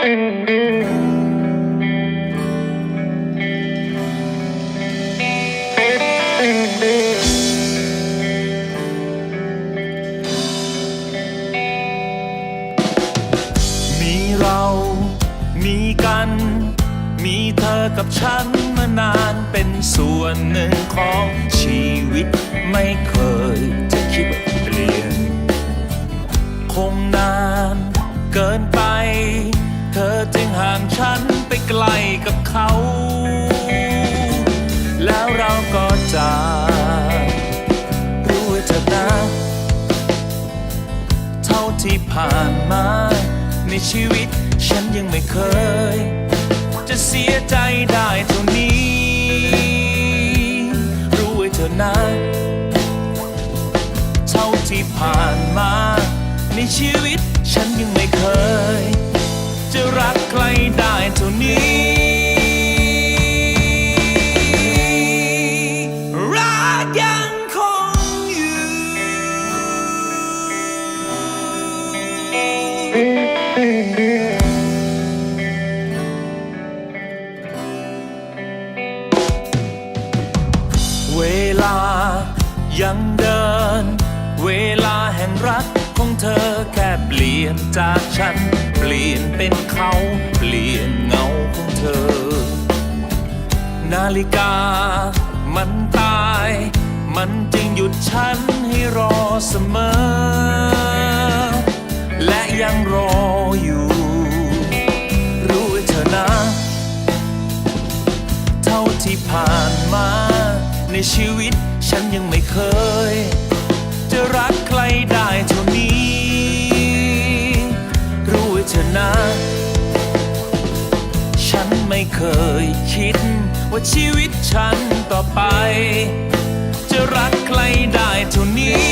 มีเรา มีกัน มีเธอกับฉันมานานเป็นส่วนหนึ่งของชีวิตไม่เคยจะคิดเปลี่ยน คงนานเกินไป จึงห่างฉันไปไกลกับเขา แล้วเราก็จากรู้เธอะนะเท่าที่ผ่านมา ในชีวิตฉันยังไม่เคย จะเสียใจได้เท่านี้ เวลายังเดิน เวลาแห่งรักของเธอแค่เปลี่ยนจากฉัน เปลี่ยนเป็นเขา เปลี่ยนเงาของเธอ นาฬิกามันตาย มันจึงหยุดฉันให้รอเสมอ ยังรออยู่ รู้เถอนะ เท่าที่ผ่านมา ในชีวิตฉันยังไม่เคย จะรักใครได้เท่านี้ รู้เถอนะ ฉันไม่เคยคิด ว่าชีวิตฉันต่อไป จะรักใครได้เท่านี้